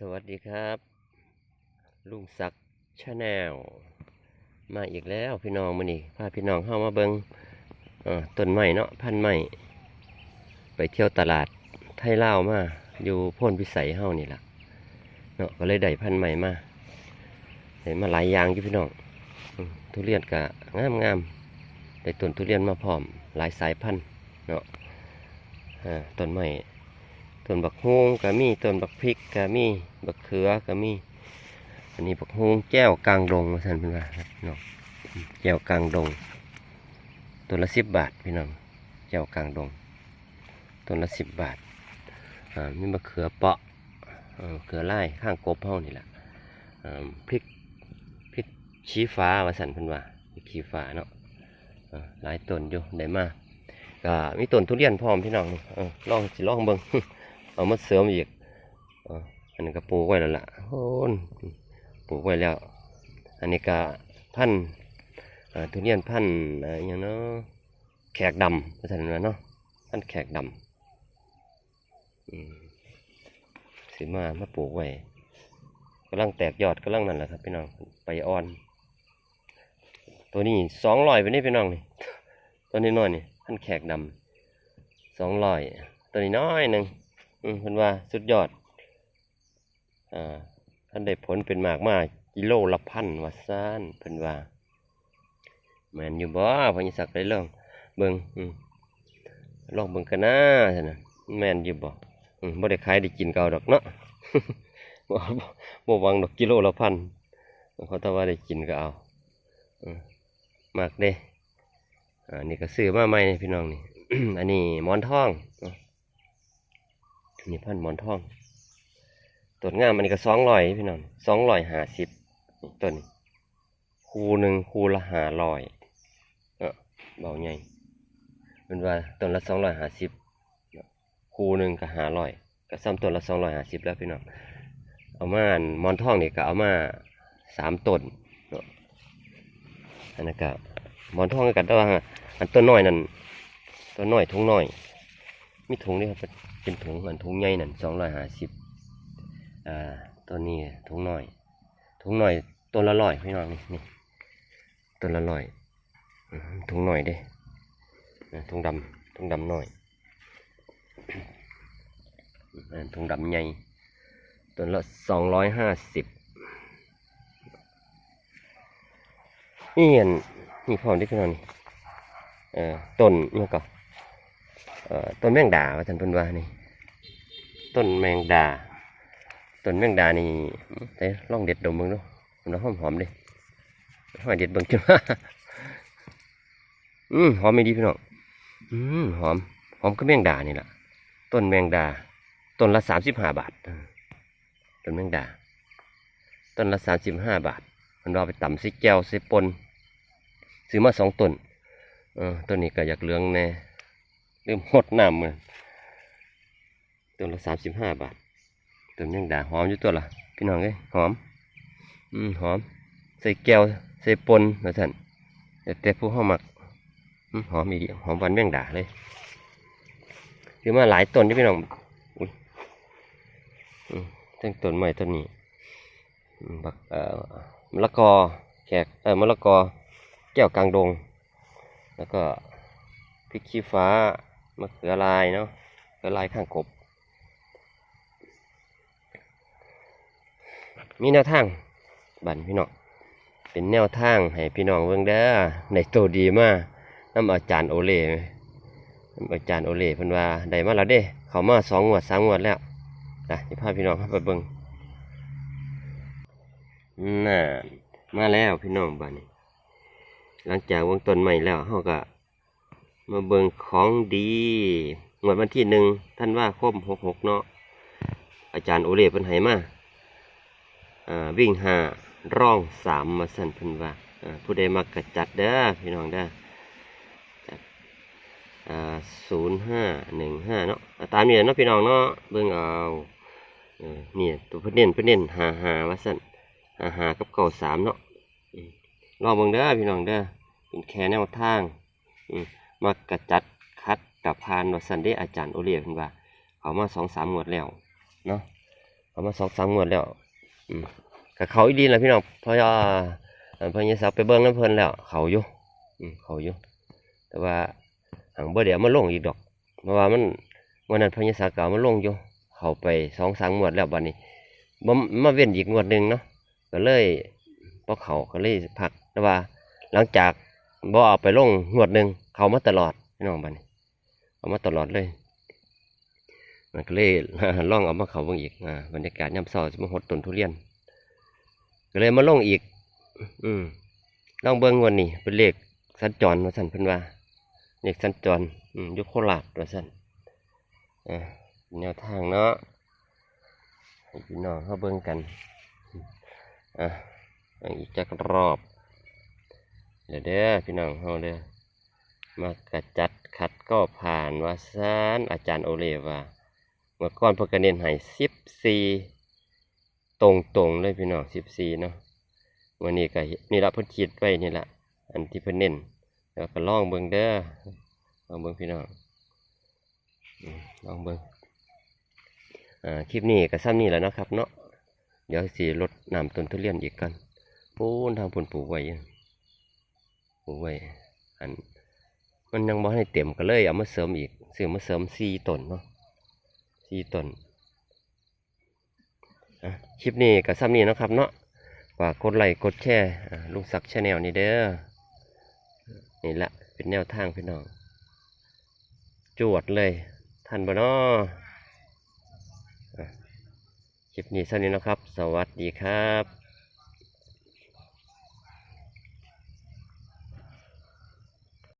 สวัสดีครับ ลุงศักดิ์ชาแนลมาอีกแล้วพี่น้องมานี่พาพี่น้องเข้ามาเบิงต้นไม้เนาะพันไม้ไปเที่ยวตลาดไทยลามา อยู่พ้นพิสัยเฮานี่แหละเนาะก็เลยได้พันไม้มาได้มาหลายอย่างอยู่พี่น้องอทุเรียนกะงามงามๆได้ต้นทุเรียนมาพร้อมหลายสายพันธุ์เนาะต้นไม้ ต้นบักฮวงก็มีต้นบักพริกก็มีบักเขือก็มี อันนี้บักฮวงแก้วกลางดงมาสั่นพี่น้องครับพี่น้องแก้วกลางดงต้นละสิบบาทพี่น้องแก้วกลางดงต้นละสิบบาทอ่ามีบักเขือเปาะเขือไล่ข้างกบเฮานี่แหละอ่าพริกพริกชี้ฟ้าว่าสั่นเพิ่นว่าพริกชี้ฟ้าเนาะหลายต้นอยู่ได้มาก็มีต้นทุเรียนพร้อมพี่น้องลองสิลองเบิ่ง เอามาเสริมอีกอันนี้ก็ปลูกไว้แล้วล่ะโอ้นปลูกไว้แล้ว อันนี้ก็พันทุเรียนพันธุ์อ่าอย่างเนาะแขกดำภาษาอังกฤษเนาะพันแขกดำอืมสิมามาปลูกไว้กำลังแตกยอดกำลังนั่นแหละครับพี่น้องไปอ่อน ตัวนี้สองร้อยไปนี่พี่น้องนี่ตัวนี้น้อยนี่พันแขกดำสองร้อยตัวนี้น้อยหนึ่ง อืมเพิ่นว่าสุดยอด อ่าท่านได้ผลเป็นมากมากกิโลละพันว่าซ่านเพิ่นว่าแมนอยู่บ่พญศักดิ์ได้ลองเบิ่งอืมลองเบิ่งกันนะซั่นน่ะแมนอยู่บ่อืมบ่ได้ขายได้กินเก่าดอกเนาะบ่บ่หวังดอกกิโลละพันเขาแต่ว่าได้กินก็เอาอืมมากเด้อ่านี่ก็ซื้อมาใหม่นี่พี่น้องนี่ อันนี้มอนทอง นี่พันหมอนทองต้นงามอันนี้ก็สองร้อยพี่น้องสองร้อยหาสิบต้นคูหนึ่งคูละหาร้อยเออเบาใหญ่เป็นว่าต้นละสองร้อยหาสิบคูหนึ่งก็หาร้อยก็ซ้ำต้นละสองร้อยหาสิบแล้วพี่น้องเอามาอันหมอนทองนี่ก็เอามาสามต้นอันนั้นก็หมอนทองกันแต่ว่าอันต้นน้อยนั่นต้นน้อยถุงน้อย มีถุงนี่ครับเป็นถุงเหมือนถุงใหญ่นั่นสองร้อยห้าสิบอ่าต้นนี้ถุงหน้อย ถุงหน้อยต้นละร้อยพี่น้องนี่นี่ต้นละร้อยถุงหน้อยเด้ถุงดำถุงดำน้อยถุงดำใหญ่ต้นละสองร้อยห้าสิบนี่อันนี่พร้อมที่พี่น้องนี่เอ่อต้นนี่ก็เอ่อ ต้นแมงดาว่าท่านเพิ่นว่านี่ ต้นแมงดา ต้นแมงดานี่แต่ลองเด็ดดมเบิ่งดูมันหอมหอมดิหอยเด็ดเบิ่งจังว่าอืมหอมไม่ดีพี่น้องอืมหอม หอมก็แมงดานี่แหละต้นแมงดา ต้นละสามสิบห้าบาท ต้นแมงดา ต้นละสามสิบห้าบาท มันว่าไปต่ำใส่แก้วใส่ปนซื้อมาสองต้นเออต้นนี้ก็อยากเหลืองแน่ เริ่มหดน้ำมันต้นละสามสิบห้าบาทต้นยังด่าหอมอยู่ตัวละพี่น้องเอ้ยหอม อืมหอม ใส่แก้วใส่ปนนะท่านแต่แต่ผู้ห้ามักหอมอีดีหอมวันแมงด่าเลยซื้อมาหลายต้นที่พี่น้องอุ้ยอืมทั้งต้นใหม่ต้นนี้มบักเอ่อมะละกอแขกเอ่อมะละกอแก้วกลางดง แล้วก็พริกขี้ฟ้า มะเขือลายเนาะเขือลายข้างกบ มีแนวทางบันพี่น้องเป็นแนวทางให้พี่น้องเบิ่งเด้อในตัวดีมากน้ำอาจารย์โอเล่น้ำอาจารย์โอเล่เพิ่นว่าได้มาแล้วเด้ เขามาสองงวดสามงวดแล้วนะนี่พาพี่น้องไปเบิ่งน่ามาแล้วพี่น้องบ้านนี้ หลังจากวงต้นใหม่แล้วเขาก็ มาเบิ่งของดีงวดวันที่หนึ่งท่านว่าคมหกหกเนาะอาจารย์โอเล่เพิ่นให้มาอ่าวิ่งหาร่องสามมาสั่นเพิ่นว่าอ่าผู้ใดมากระจัดเด้อพี่น้องเด้อจัดอ่าศูนย์ห้าหนึ่งห้าเนาะาตามนี้เนาะพี่น้องเนาะเบิ่งเอาเนี่ยตัวเพิ่นเน้นเพิ่นเน้นหาหาวาสั่นหาหากับเก่าสามเนาะลองเบิ่งเด้อพี่น้องเด้อเป็นแค่แนวทางอืม มากระจัดคัดกับพานวัสันเดอาจารย์โอเลียเพิ่นว่า เขามาสองสามงวดแล้วเนาะเขามาสองสามงวดแล้วอืมกับเขาอีดีแหละพี่น้องเพราะว่าอันพญาศักดิ์ไปเบิ่งน้ำเพลินแล้ว เขาอยู่อืมเขาอยู่แต่ว่าหังบ่เดี๋ยวมาลงอีกดอก เพราะว่ามันวันนั้นพญาศักดิ์เก่ามาลงอยู่ เขาไปสองสามงวดแล้วบัดนี้บ่มาเว้นอีกงวดหนึ่งเนาะก็เลยพอเขาก็เลยพักแต่ว่า หลังจาก บ่เอาไปลงงวดหนึ่งเขามาตลอดพี่น้องบัดนี้เอามาตลอดเลยมันก็เลยล่องเอามาเขาเบิ่งอีกอบรรยากาศยามเช้าจะมหดต้นทุเรียนก็เลยมาลงอีก อืมลองเบิ่งวันนี้เป็นเลขสัญจรว่าสั่นเพิ่นว่าเลขสัญจรอืมยุคโคราชว่าสั่นแนวทางเนาะพี่น้องเขาเบิ่งกันอะอีกจักรอบ เดี๋ยวเด้อพี่น้องเฮาเด้อมากระจัดขัดก็ผ่านว่าซานอาจารย์โอเลว่าเมื่อก่อนเพิ่นก็เน้นให้สิบสี่ตรงตรงๆเลยพี่น้องสิบสี่เนาะวันนี้ก็นี่ละพิ่นคิดไว้นี่ละอันที่เพิ่นเน้นแล้วก็ล่องเบิ่งเด้อลองเบิ่งพี่น้องอืมลองเบิ่งอ่าคลิปนี้ก็ซ้ำนี่แหล้วนะครับเนาะเดี๋ยวสิลดน้ำต้นทุเรียนอีกกันปูนทางปุ่นปลูกไว้ ปลูกไว้อันมันยังบ่ให้เต็มก็เลยเอามาเสริมอีกซื้อมาเสริมสี่ต้นเนาะสี่ต้นอะคลิปนี้กับซ้ำนี้นะครับเนาะฝากกดไลค์กดแชร์อ่ลุงศักดิ์ชาแนลนี่เด้อนี่ละเป็นแนวทางพี่น้องจวดเลยทันบ่เนาะอะคลิปนี้ซ้ำนี้นะครับ สวัสดีครับ